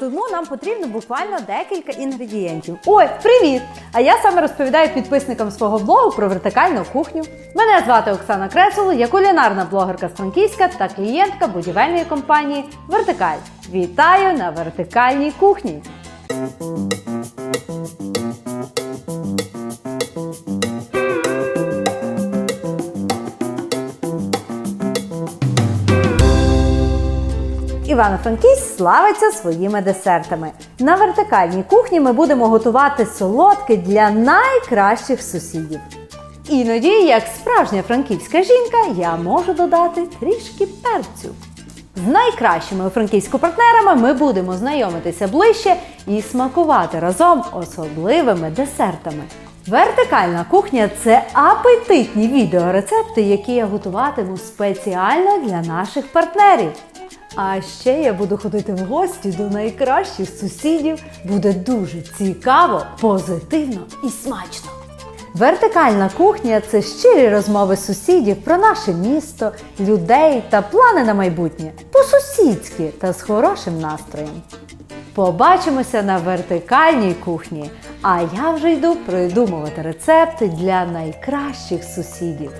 тому нам потрібно буквально декілька інгредієнтів. Ой, привіт! А я саме розповідаю підписникам свого блогу про вертикальну кухню. Мене звати Оксана Кресоло, я кулінарна блогерка з Франківська та клієнтка будівельної компанії Вертикаль. Вітаю на вертикальній кухні! Івано-Франківськ славиться своїми десертами. На вертикальній кухні ми будемо готувати солодке для найкращих сусідів. Іноді, як справжня франківська жінка, я можу додати трішки перцю. З найкращими франківськими партнерами ми будемо знайомитися ближче і смакувати разом особливими десертами. Вертикальна кухня це апетитні відеорецепти, які я готуватиму спеціально для наших партнерів. А ще я буду ходити в гості до найкращих сусідів. Буде дуже цікаво, позитивно і смачно. Вертикальна кухня це щирі розмови сусідів про наше місто, людей та плани на майбутнє по-сусідськи та з хорошим настроєм. Побачимося на вертикальній кухні, а я вже йду придумувати рецепти для найкращих сусідів.